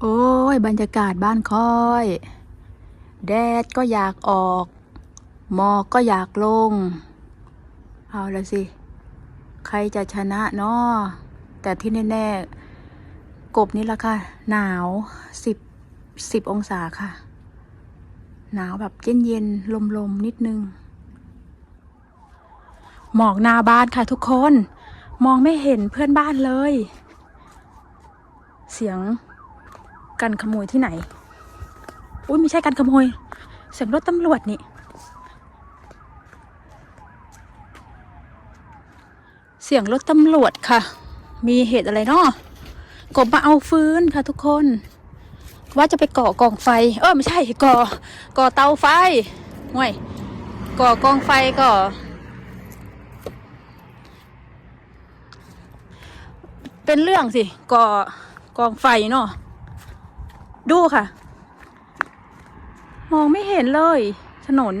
โอ้ย บรรยากาศบ้านค่อย แดดก็อยากออก หมอกก็อยากลง เอาละสิ ใครจะชนะเนาะแต่ที่แน่ๆ กบนี่ละค่ะ หนาวสิบสิบองศาค่ะ หนาวแบบเย็นเย็นลมลมนิดนึง หมอกหน้าบ้านค่ะทุกคน มองไม่เห็นเพื่อนบ้านเลย เสียง กันขโมยที่ไหน อุ้ยไม่ใช่การขโมย เสียงรถตำรวจนี่ เสียงรถตำรวจค่ะ มีเหตุอะไรเนาะกบมาเอาฟืนค่ะทุกคน ว่าจะไปก่อกองไฟ เออไม่ใช่ก่อ ก่อเตาไฟห่วย ก่อกองไฟก่อเป็นเรื่องสิก่อกองไฟเนาะ ดูค่ะ มองไม่เห็นเลย ถนน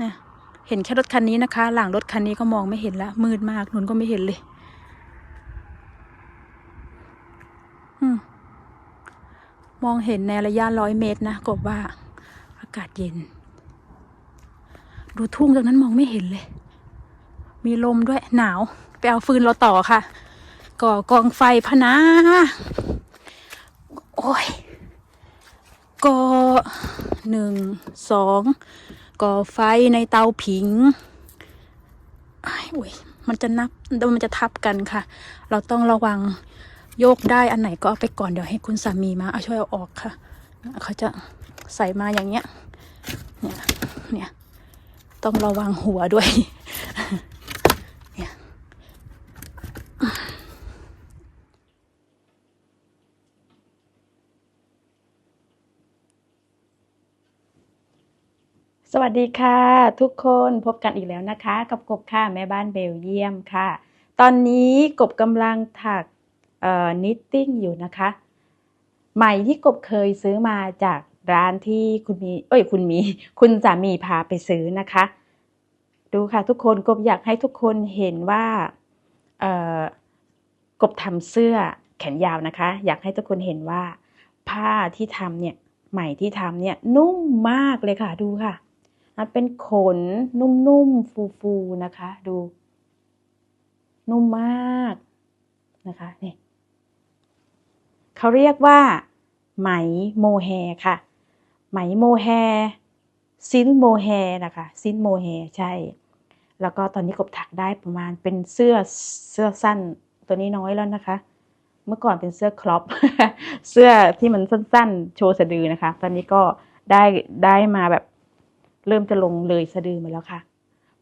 นี่ยเห็นแค่รถคันนี้นะคะ หลังรถคันนี้ก็มองไม่เห็นละมืดมากนุนก็ไม่เห็นเลยอมองเห็นในระยะร้อยเมตรนะกบว่า อากาศเย็น ดูทุ่งตรงนั้นมองไม่เห็นเลย มีลมด้วยหนาว ไปเอาฟืนเราต่อค่ะ ก่อกองไฟพะนะ โอ้ยก่อหนึ่งสองก่อไฟในเตาผิงอ้โอ้ยมันจะนับมันจะทับกันค่ะ เราต้องระวังโยกได้อันไหนก็เอาไปก่อนเดี๋ยวให้คุณสามีมาเอาช่วยเอาออกค่ะ เขาจะใส่มาอย่างเงี้ย เนี่ย เนี่ย ต้องระวังหัวด้วย สวัสดีค่ะ ทุกคนพบกันอีกแล้วนะคะ กับกบค่ะแม่บ้านเบลเยียมค่ะ ตอนนี้กบกำลังถักเอ่อนิตติ้งอยู่นะคะไหมที่กบเคยซื้อมาจากร้านที่คุณมีเอ้ยคุณมี คุณสามีพาไปซื้อนะคะ ดูค่ะทุกคนกบอยากให้ทุกคนเห็นว่าเอ่อกบทำเสื้อแขนยาวนะคะ อยากให้ทุกคนเห็นว่าผ้าที่ทำเนี่ยไหมที่ทำเนี่ยนุ่มมากเลยค่ะดูค่ะ มันเป็นขนนุ่มๆฟูๆนะคะ ดู นุ่มมากนะคะนี่เขาเรียกว่า ไหมโมแฮค่ะ ไหมโมแฮซินโมแฮนะคะ ซินโมแฮใช่ แล้วก็ตอนนี้กบถักได้ประมาณเป็นเสื้อเสื้อสั้นตัวนี้น้อยแล้วนะคะ เมื่อก่อนเป็นเสื้อครอปเสื้อที่มันสั้นๆ โชว์สะดือนะคะ ตอนนี้ก็ได้ได้มาแบบ เริ่มจะลงเลยสะดือมาแล้วค่ะ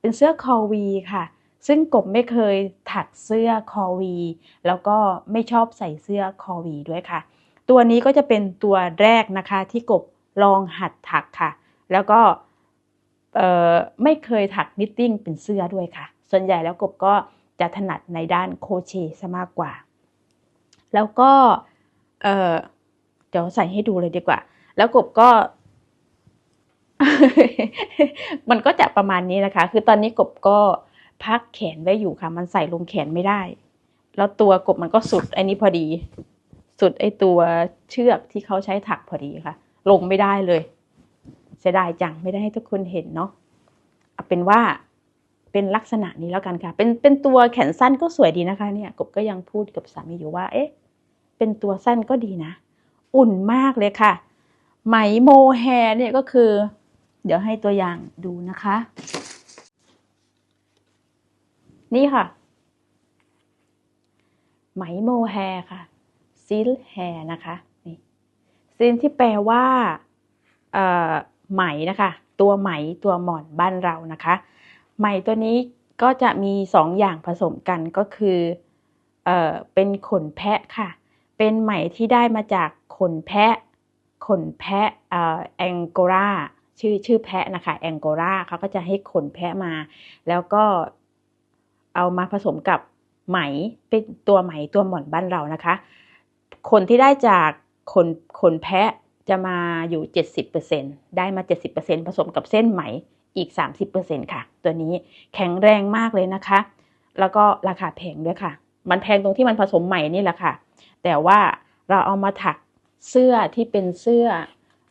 เป็นเสื้อคอวีค่ะ ซึ่งกบไม่เคยถักเสื้อคอวี แล้วก็ไม่ชอบใส่เสื้อคอวีด้วยค่ะ ตัวนี้ก็จะเป็นตัวแรกนะคะที่กบลองหัดถักค่ะ แล้วก็ไม่เคยถักนิตติ้งเป็นเสื้อด้วยค่ะ ส่วนใหญ่แล้วกบก็จะถนัดในด้านโคเชซะมากกว่า แล้วก็เดี๋ยวใส่ให้ดูเลยดีกว่า แล้วกบก็ มันก็จะประมาณนี้นะคะ คือตอนนี้กบก็พักแขนไว้อยู่ค่ะ มันใส่ลงแขนไม่ได้ แล้วตัวกบมันก็สุดไอ้นี้พอดี สุดไอ้ตัวเชือกที่เขาใช้ถักพอดีค่ะ ลงไม่ได้เลยเสียดายจังไม่ได้ให้ทุกคนเห็นเนาะเอาเป็นว่าเป็นลักษณะนี้แล้วกันค่ะ เป็นเป็นตัวแขนสั้นก็สวยดีนะคะ เนี่ย กบก็ยังพูดกับสามีอยู่ว่า เอ๊ะ เป็นตัวสั้นก็ดีนะ อุ่นมากเลยค่ะ ไหมโมแฮเนี่ยก็คือ เดี๋ยวให้ตัวอย่างดูนะคะ นี่ค่ะ ไหมโมแฮร์ค่ะซิลแฮร์นะคะนี่ซิลที่แปลว่าไหมนะคะ ตัวไหมตัวหมอนบ้านเรานะคะ ไหมตัวนี้ก็จะมีสองอย่างผสมกันก็คือเออเป็นขนแพะค่ะ เป็นไหมที่ได้มาจากขนแพะ ขนแพะเอ่อแองโกลา ชื่อชื่อแพะนะคะแองโกลาเขาก็จะให้ขนแพะมา แล้วก็เอามาผสมกับไหมเป็นตัวไหมตัวหมอนบ้านเรานะคะขนที่ได้จากขนขนแพะจะมาอยู่ 70%ได้มา 70%ผสมกับเส้นไหมอีก 30%ค่ะ ตัวนี้แข็งแรงมากเลยนะคะ แล้วก็ราคาแพงด้วยค่ะ มันแพงตรงที่มันผสมไหมนี่แหละค่ะ แต่ว่าเราเอามาถักเสื้อที่เป็นเสื้อ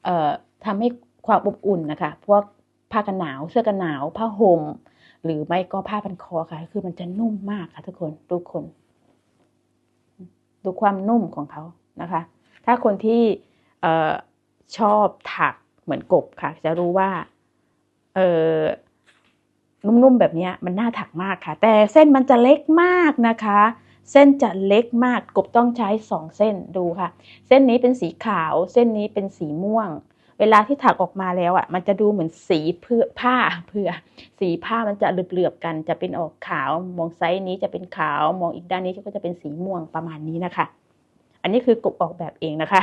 ออทำให้ ความอบอุ่นนะคะ พวกผ้ากันหนาวเสื้อกันหนาวผ้าห่มหรือไม่ก็ผ้าพันคอค่ะ คือมันจะนุ่มมากค่ะทุกคนทุกคน ดูความนุ่มของเขานะคะ ถ้าคนที่ออชอบถักเหมือนกบค่ะ จะรู้ว่าเออนุ่มๆแบบนี้มันน่าถักมากค่ะ แต่เส้นมันจะเล็กมากนะคะ เส้นจะเล็กมากกบต้องใช้สองเส้นดูค่ะ เส้นนี้เป็นสีขาว เส้นนี้เป็นสีม่วง เวลาที่ถักออกมาแล้วอะ มันจะดูเหมือนสีเพื่อผ้าเพื่อ สีผ้ามันจะเหลือบๆกัน จะเป็นออกขาวมองไซส์นี้จะเป็นขาวมองอีกด้านนี้ก็จะเป็นสีม่วงประมาณนี้นะคะ อันนี้คือกบออกแบบเองนะคะ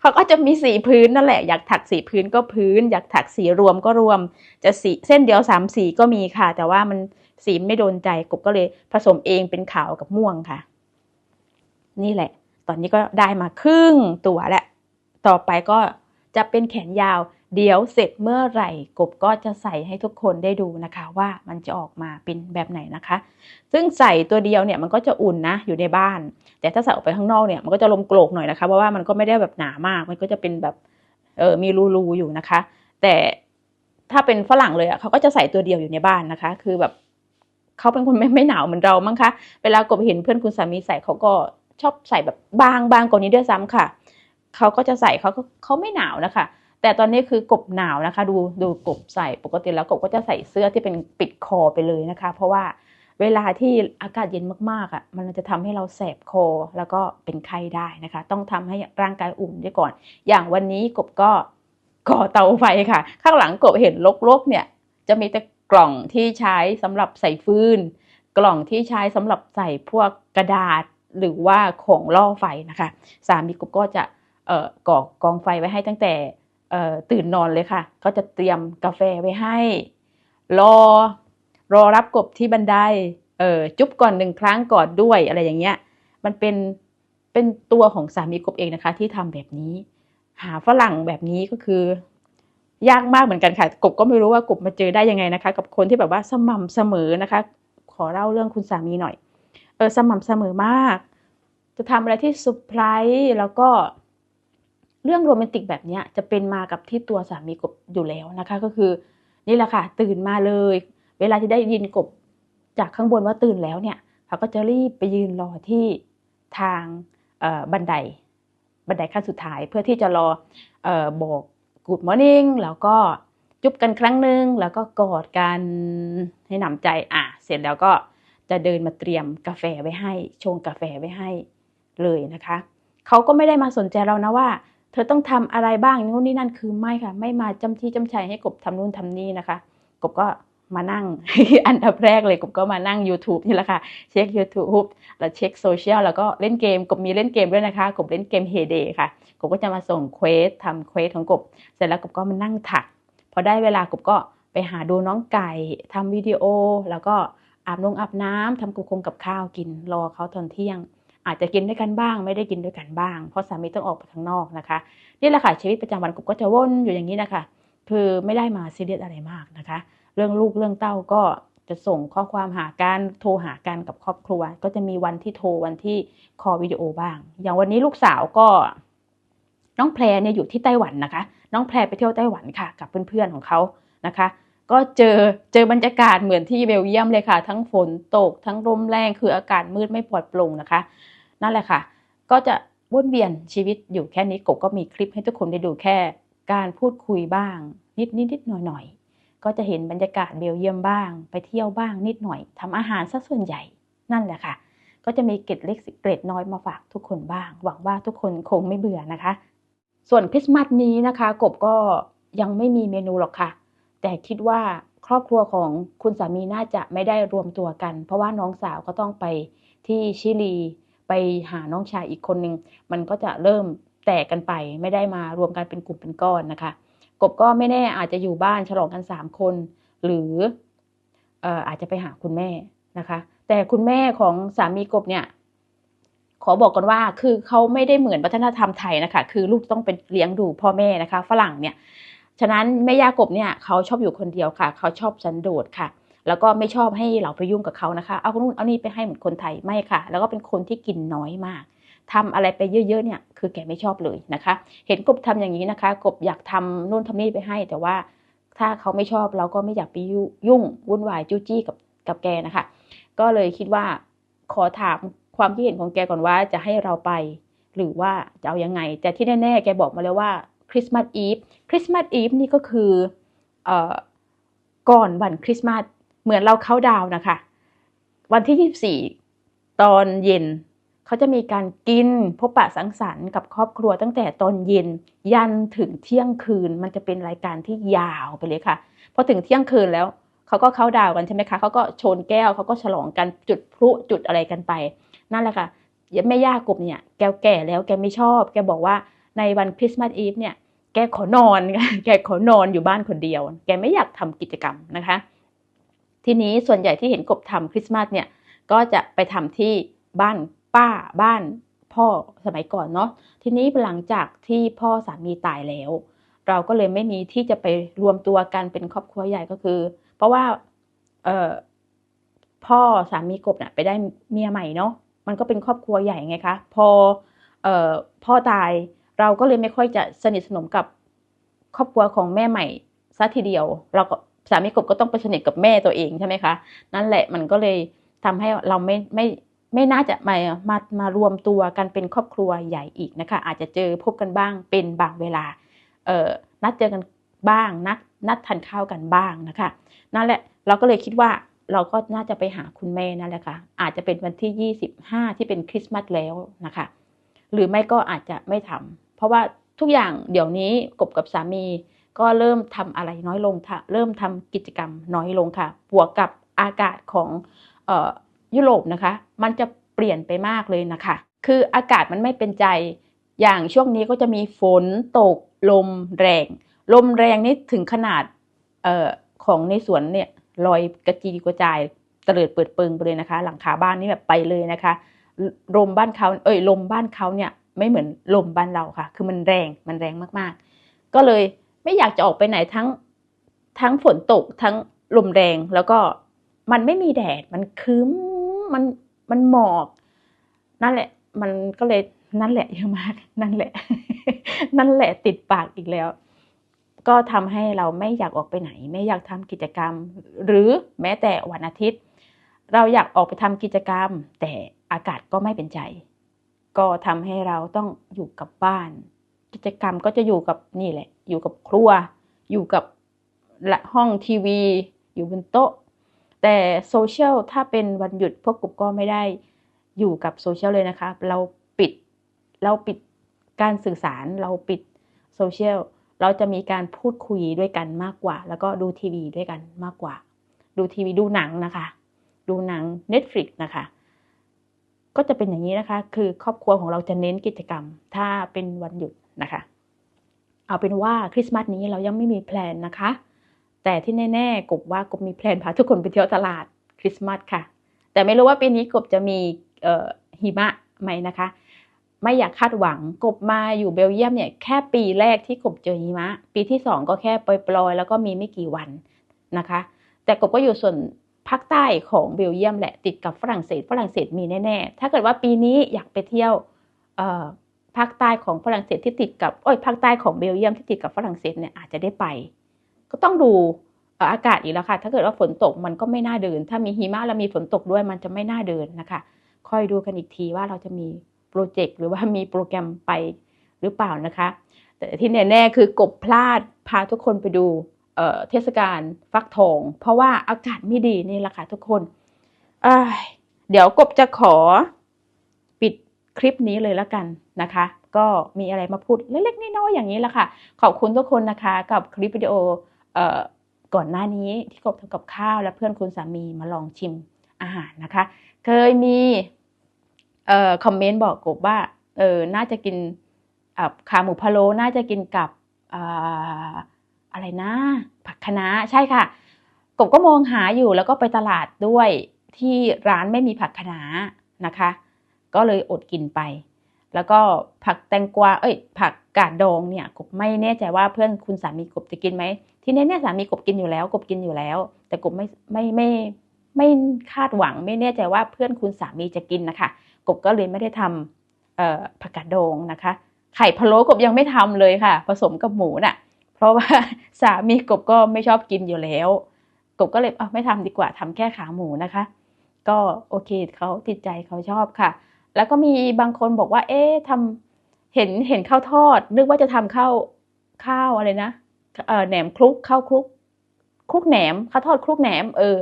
เขาก็จะมีสีพื้นนั่นแหละ อยากถักสีพื้นก็พื้น อยากถักสีรวมก็รวม จะสีเส้นเดียวสามสีก็มีค่ะ แต่ว่ามันสีไม่โดนใจกบก็เลยผสมเองเป็นขาวกับม่วงค่ะ นี่แหละ ตอนนี้ก็ได้มาครึ่งตัวแล้วต่อไปก็ จะเป็นแขนยาว เดี๋ยวเสร็จเมื่อไหร่กบก็จะใส่ให้ทุกคนได้ดูนะคะว่ามันจะออกมาเป็นแบบไหนนะคะ ซึ่งใส่ตัวเดียวเนี่ยมันก็จะอุ่นนะอยู่ในบ้าน แต่ถ้าใส่ออกไปข้างนอกเนี่ยมันก็จะลมโกรกหน่อยนะคะเพราะว่ามันก็ไม่ได้แบบหนามาก มันก็จะเป็นแบบเออมีรูๆอยู่นะคะ แต่ถ้าเป็นฝรั่งเลยอะเขาก็จะใส่ตัวเดียวอยู่ในบ้านนะคะ คือแบบเขาเป็นคนไม่ไม่หนาวเหมือนเรามั้งคะ เวลากบเห็นเพื่อนคุณสามีใส่เขาก็ชอบใส่แบบบางบางกว่านี้ด้วยซ้ำค่ะ เขาก็จะใส่เขาเขาไม่หนาวนะคะ แต่ตอนนี้คือกบหนาวนะคะ ดูดูกบใส่ปกติแล้วกบก็จะใส่เสื้อที่เป็นปิดคอไปเลยนะคะ เพราะว่าเวลาที่อากาศเย็นมากๆอะมันจะทำให้เราแสบคอแล้วก็เป็นไข้ได้นะคะ ต้องทำให้ร่างกายอุ่นด้วยก่อน อย่างวันนี้กบก็ก่อเตาไฟค่ะ ข้างหลังกบเห็นลกๆเนี่ย จะมีแต่กล่องที่ใช้สำหรับใส่ฟืน กล่องที่ใช้สำหรับใส่พวกกระดาษหรือว่าของล่อไฟนะคะ สามีกบก็จะ ก่อกองไฟไว้ให้ตั้งแต่ตื่นนอนเลยค่ะ ก็จะเตรียมกาแฟไว้ให้ รอรอรับกบที่บันไดเออจุ๊บก่อนหนึ่งครั้งกอนด้วยอะไรอย่างเงี้ย มันเป็นเป็นตัวของสามีกบเองนะคะ ที่ทำแบบนี้ หาฝรั่งแบบนี้ก็คือ ยากมากเหมือนกันค่ะ กบก็ไม่รู้ว่ากบมาเจอได้ยังไงนะคะ กับคนที่แบบว่าสม่ำเสมอนะคะ ขอเล่าเรื่องคุณสามีหน่อย เออสม่ำเสมอมาก จะทำอะไรที่เซอร์ไพรส์แล้วก็ เรื่องโรแมนติกแบบนี้จะเป็นมากับที่ตัวสามีกบอยู่แล้วนะคะ ก็คือนี่แหละค่ะ ตื่นมาเลย เวลาที่ได้ยินกบจากข้างบนว่าตื่นแล้วเนี่ยเขาก็จะรีบไปยืนรอที่ทางบันไดบันไดขั้นสุดท้าย เพื่อที่จะรอออบอก Good Morning แล้วก็จุบกันครั้งหนึ่งแล้วก็กอดกันให้หนำใจอะเสร็จแล้วก็จะเดินมาเตรียมกาแฟไว้ให้ ชงกาแฟไว้ให้เลยนะคะ เขาก็ไม่ได้มาสนใจเรานะว่า เธอต้องทำอะไรบ้างนู่นนี่นั่นคือไม่ค่ะ ไม่มาจำที่จำชัยให้กบทำนู่นทำนี่นะคะ กบก็มานั่ง อันดับแรกเลยกบก็มานั่ง YouTube นี่แหละค่ะ เช็ค YouTube แล้วเช็คโซเชียลแล้วก็เล่นเกม กบมีเล่นเกมด้วยนะคะ กบเล่นเกม Heyday ค่ะ กบก็จะมาส่งเควสทำเควสของกบ เสร็จแล้วกบก็มานั่งถัก พอได้เวลากบก็ไปหาดูน้องไก่ทำวิดีโอ แล้วก็อาบนงอาบน้ำทำกุคงกับข้าวกิน รอเขาตอนเที่ยง อาจจะกินด้วยกันบ้าง ไม่ได้กินด้วยกันบ้าง เพราะสามีต้องออกไปข้างนอกนะคะนี่แหละค่ะชีวิตประจำวันกบก็จะวนอยู่อย่างนี้นะคะคือไม่ได้มาซีเรียสอะไรมากนะคะ เรื่องลูกเรื่องเต้าก็จะส่งข้อความหากันโทรหากันกับครอบครัว ก็จะมีวันที่โทรวันที่คอวิดีโอบ้าง อย่างวันนี้ลูกสาวก็น้องแพรเนี่ยอยู่ที่ไต้หวันนะคะ น้องแพรไปเที่ยวไต้หวันค่ะ กับเพื่อนๆของเขานะคะ ก็เจอเจอบรรยากาศเหมือนที่เบลเยียมเลยค่ะ ทั้งฝนตก ทั้งลมแรงคืออากาศมืดไม่ปลอดโปร่งนะคะ นั่นแหละค่ะ ก็จะวนเวียนชีวิตอยู่แค่นี้กบก็มีคลิปให้ทุกคนได้ดูแค่ การพูดคุยบ้าง นิดนิดนิดหน่อยหน่อยก็จะเห็นบรรยากาศเบลเยียมบ้าง ไปเที่ยวบ้างนิดหน่อยทำอาหารซะส่วนใหญ่นั่นแหละค่ะ ก็จะมีเกร็ดเล็กเกร็ดน้อยมาฝากทุกคนบ้าง หวังว่าทุกคนคงไม่เบื่อนะคะ ส่วนคริสต์มาสนี้นะคะ กบก็ยังไม่มีเมนูหรอกค่ะ แต่คิดว่าครอบครัวของคุณสามีน่าจะไม่ได้รวมตัวกัน เพราะว่าน้องสาวก็ต้องไปที่ชิลี ไปหาน้องชายอีกคนนึง มันก็จะเริ่มแตกกันไป ไม่ได้มารวมกันเป็นกลุ่มเป็นก้อนนะคะ กบก็ไม่แน่อาจจะอยู่บ้านฉลองกันสามคน หรือเอ่ออาจจะไปหาคุณแม่นะคะ แต่คุณแม่ของสามีกบเนี่ยขอบอกก่อนว่าคือเขาไม่ได้เหมือนวัฒนธรรมไทยนะคะ คือลูกต้องเป็นเลี้ยงดูพ่อแม่นะคะ ฝรั่งเนี่ย ฉะนั้นแม่ย่ากบเนี่ยเขาชอบอยู่คนเดียวค่ะ เขาชอบสันโดษค่ะ แล้วก็ไม่ชอบให้เราไปยุ่งกับเขานะคะ เอาคนนู้นเอานี่ไปให้เหมือนคนไทยไม่ค่ะ แล้วก็เป็นคนที่กินน้อยมากทำอะไรไปเยอะๆเนี่ยคือแกไม่ชอบเลยนะคะ เห็นกบทำอย่างนี้นะคะ กบอยากทำนู่นทำนี่ไปให้ แต่ว่าถ้าเขาไม่ชอบเราก็ไม่อยากไปยุ่งวุ่นวายจู้จี้กับกับแกนะคะ ก็เลยคิดว่าขอถามความคิดเห็นของแกก่อนว่าจะให้เราไป หรือว่าจะเอายังไง แต่ที่แน่ๆแกบอกมาแล้วว่าคริสต์มาสอีฟคริสต์มาสอีฟนี่ก็คือเอ่อก่อนวันคริสต์มาส เหมือนเราเข้าดาวนะคะ วันที่ 24 ตอนเย็น เขาจะมีการกินพบปะสังสรรค์กับครอบครัวตั้งแต่ตอนเย็น ยันถึงเที่ยงคืนมันจะเป็นรายการที่ยาวไปเลยค่ะพอถึงเที่ยงคืนแล้วเขาก็เข้าดาวกันใช่ไหมคะเขาก็โชนแก้วเขาก็ฉลองกันจุดพลุจุดอะไรกันไป นั่นแหละค่ะแม่ย่ากบเนี่ยแกแก่แล้วแกไม่ชอบ แกบอกว่าในวันคริสต์มาสอีฟเนี่ยแกขอนอน แกขอนอนอยู่บ้านคนเดียว แกไม่อยากทำกิจกรรมนะคะ ทีนี้ส่วนใหญ่ที่เห็นกบทำคริสต์มาสเนี่ยก็จะไปทำที่บ้านป้าบ้านพ่อสมัยก่อนเนาะทีนี้หลังจากที่พ่อสามีตายแล้ว เราก็เลยไม่มีที่จะไปรวมตัวกันเป็นครอบครัวใหญ่ก็คือ เพราะว่าเออพ่อสามีกบเนี่ยไปได้เมียใหม่เนาะมันก็เป็นครอบครัวใหญ่ไงคะ พอเอ่อพ่อตายเราก็เลยไม่ค่อยจะสนิทสนมกับครอบครัวของแม่ใหม่ซะทีเดียว เราก็ สามีกบก็ต้องไปสนิทกับแม่ตัวเองใช่ไหมคะ นั่นแหละมันก็เลยทำให้เราไม่ไม่ไม่น่าจะมามามารวมตัวกันเป็นครอบครัวใหญ่อีกนะคะ อาจจะเจอพบกันบ้างเป็นบางเวลาเอ่อนัดเจอกันบ้างนัดนัดทานข้าวกันบ้างนะคะ นั่นแหละเราก็เลยคิดว่าเราก็น่าจะไปหาคุณแม่นั่นแหละค่ะ อาจจะเป็นวันที่ 25 ที่เป็นคริสต์มาสแล้วนะคะ หรือไม่ก็อาจจะไม่ทำเพราะว่าทุกอย่างเดี๋ยวนี้กบกับสามี ก็เริ่มทำอะไรน้อยลงค่ะเริ่มทำกิจกรรมน้อยลงค่ะบวกกับอากาศของออยุโรปนะคะ มันจะเปลี่ยนไปมากเลยนะคะ คืออากาศมันไม่เป็นใจอย่างช่วงนี้ก็จะมีฝนตกลมแรง ลมแรงนี่ถึงขนาดออของในสวนเนี่ยลอยกระจีกระจายเตลิดเปิดเปิงไปเลยนะคะ หลังคาบ้านนี่แบบไปเลยนะคะ ลมบ้านเขาเอ้ยลมบ้านเขาเนี่ยไม่เหมือนลมบ้านเราค่ะ คือมันแรงมันแรงมากๆ ก็เลย ไม่อยากจะออกไปไหนทั้งทั้งฝนตกทั้งลมแรงแล้วก็มันไม่มีแดด มันคืมมันมันหมอก นั่นแหละ มันก็เลยนั่นแหละเยอะมาก นั่นแหละ นั่นแหละติดปากอีกแล้ว ก็ทำให้เราไม่อยากออกไปไหน ไม่อยากทำกิจกรรม หรือแม้แต่วันอาทิตย์ เราอยากออกไปทำกิจกรรม แต่อากาศก็ไม่เป็นใจ ก็ทำให้เราต้องอยู่กับบ้าน กิจกรรมก็จะอยู่กับนี่แหละ อยู่กับครัว อยู่กับละห้องทีวี อยู่บนโต๊ะ แต่โซเชียลถ้าเป็นวันหยุดพวกกลุ่มก็ไม่ได้อยู่กับโซเชียลเลยนะคะ เราปิดเราปิดการสื่อสารเราปิดโซเชียลเราจะมีการพูดคุยด้วยกันมากกว่า แล้วก็ดูทีวีด้วยกันมากกว่า ดูทีวีดูหนังนะคะ ดูหนัง Netflix นะคะ ก็จะเป็นอย่างนี้นะคะ คือครอบครัวของเราจะเน้นกิจกรรม ถ้าเป็นวันหยุด นะคะ เอาเป็นว่าคริสต์มาสนี้เรายังไม่มีแพลนนะคะ แต่ที่แน่ๆกบว่ากบมีแพลนพาทุกคนไปเที่ยวตลาดคริสต์มาสค่ะ แต่ไม่รู้ว่าปีนี้กบจะมีหิมะไหมนะคะ ไม่อยากคาดหวังกบมาอยู่เบลเยียมเนี่ยแค่ปีแรกที่กบเจอหิมะ ปีที่สองก็แค่ปล่อยๆแล้วก็มีไม่กี่วันนะคะ แต่กบก็อยู่ส่วนภาคใต้ของเบลเยียมแหละติดกับฝรั่งเศสฝรั่งเศสมีแน่ๆ ถ้าเกิดว่าปีนี้อยากไปเที่ยว ภาคใต้ของฝรั่งเศสที่ติดกับโอ้ยภาคใต้ของเบลเยียมที่ติดกับฝรั่งเศสเนี่ยอาจจะได้ไป ก็ต้องดูอากาศอีกแล้วค่ะ ถ้าเกิดว่าฝนตกมันก็ไม่น่าเดิน ถ้ามีหิมะแล้วมีฝนตกด้วยมันจะไม่น่าเดินนะคะ คอยดูกันอีกทีว่าเราจะมีโปรเจกต์หรือว่ามีโปรแกรมไปหรือเปล่านะคะ แต่ที่แน่ๆคือกบพลาดพาทุกคนไปดูเเทศกาลฟักทอง เพราะว่าอากาศไม่ดีนี่แหละค่ะทุกคนเเดี๋ยวกบจะขอ คลิปนี้เลยแล้วกันนะคะ ก็มีอะไรมาพูดเล็กๆน้อยๆอย่างนี้แหละค่ะ ขอบคุณทุกคนนะคะกับคลิปวิดีโอเอ่อก่อนหน้านี้ที่กบทำกับข้าวและเพื่อนคุณสามีมาลองชิมอาหารนะคะ เคยมีเอ่อคอมเมนต์บอกกบว่าเออน่าจะกินอ่าขาหมูพะโล้น่าจะกินกับอะไรนะ ผักคะน้าใช่ค่ะ กบก็มองหาอยู่แล้วก็ไปตลาดด้วยที่ร้านไม่มีผักคะน้านะคะ ก็เลยอดกินไป แล้วก็ผักแตงกวาเอ้ย ผักกาดดองเนี่ยกบไม่แน่ใจว่าเพื่อนคุณสามีกบจะกินไหมที่แน่ๆสามีกบกินอยู่แล้ว กบกินอยู่แล้ว แต่กบไม่ไม่ไม่ไม่คาดหวังไม่แน่ใจว่าเพื่อนคุณสามีจะกินนะคะกบก็เลยไม่ได้ทเอ่อผักกาดดองนะคะ ไข่พะโล้กบยังไม่ทำเลยค่ะ ผสมกับหมูน่ะ เพราะว่าสามีกบก็ไม่ชอบกินอยู่แล้วกบก็เลยเอาไม่ทำดีกว่าทำแค่ขาหมูนะคะ ก็โอเคเขาติดใจเขาชอบค่ะ แล้วก็มีบางคนบอกว่า เอ๊ะทำเห็นเห็นข้าวทอด นึกว่าจะทำข้าวข้าวอะไรนะเออแหนมคลุกข้าวคลุกคลุกแหนมข้าวทอดคลุกแหนม เออ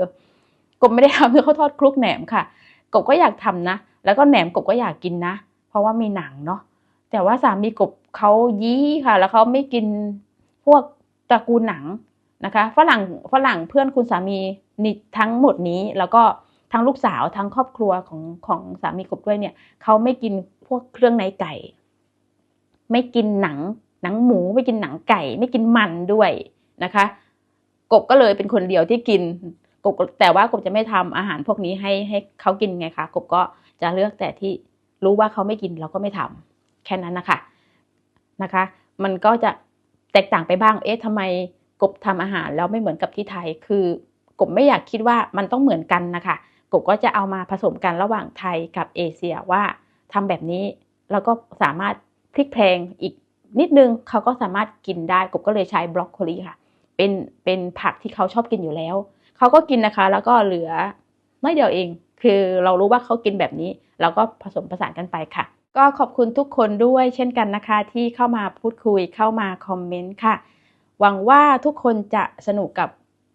กบไม่ได้ทำเพื่อข้าวทอดคลุกแหนมค่ะ กบก็อยากทำนะ แล้วก็แหนมกบก็อยากกินนะ เพราะว่ามีหนังเนาะแต่ว่าสามีกบเขายี้ค่ะ แล้วเขาไม่กินพวกตระกูลหนังนะคะฝรั่งฝรั่งเพื่อนคุณสามีนี่ทั้งหมดนี้แล้วก็ ทั้งลูกสาวทั้งครอบครัวของของสามีกบด้วยเนี่ยเขาไม่กินพวกเครื่องในไก่ ไม่กินหนังหนังหมูไม่กินหนังไก่ ไม่กินมันด้วยนะคะ กบก็เลยเป็นคนเดียวที่กินกบแต่ว่ากบจะไม่ทำอาหารพวกนี้ให้ให้เขากินไงคะกบก็จะเลือกแต่ที่รู้ว่าเขาไม่กินเราก็ไม่ทำแค่นั้นนะคะนะคะ มันก็จะแตกต่างไปบ้าง เอ๊ะทำไมกบทำอาหารแล้วไม่เหมือนกับที่ไทย คือกบไม่อยากคิดว่ามันต้องเหมือนกันนะคะ กบก็จะเอามาผสมกันระหว่างไทยกับเอเชียว่าทำแบบนี้แล้วก็สามารถพลิกแพลงอีกนิดนึงเขาก็สามารถกินได้กบก็เลยใช้บรอกโคลีค่ะ เป็นเป็นผักที่เขาชอบกินอยู่แล้วเขาก็กินนะคะ แล้วก็เหลือน้อยเดียวเอง คือเรารู้ว่าเขากินแบบนี้ เราก็ผสมผสานกันไปค่ะ ก็ขอบคุณทุกคนด้วยเช่นกันนะคะ ที่เข้ามาพูดคุยเข้ามาคอมเมนต์ค่ะ หวังว่าทุกคนจะสนุกกับ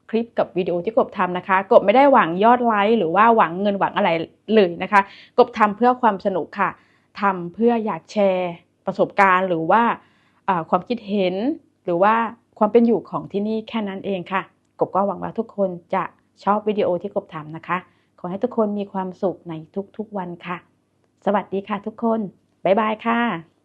คลิปกับวิดีโอที่กบทำนะคะ กบไม่ได้หวังยอดไลค์หรือว่าหวังเงินหวังอะไรเลยนะคะ กบทำเพื่อความสนุกค่ะทำเพื่ออยากแชร์ประสบการณ์หรือว่าความคิดเห็น หรือว่าความเป็นอยู่ของที่นี่แค่นั้นเองค่ะ กบก็หวังว่าทุกคนจะชอบวิดีโอที่กบทำนะคะ ขอให้ทุกคนมีความสุขในทุกๆวันค่ะ สวัสดีค่ะทุกคน บ๊ายบายค่ะ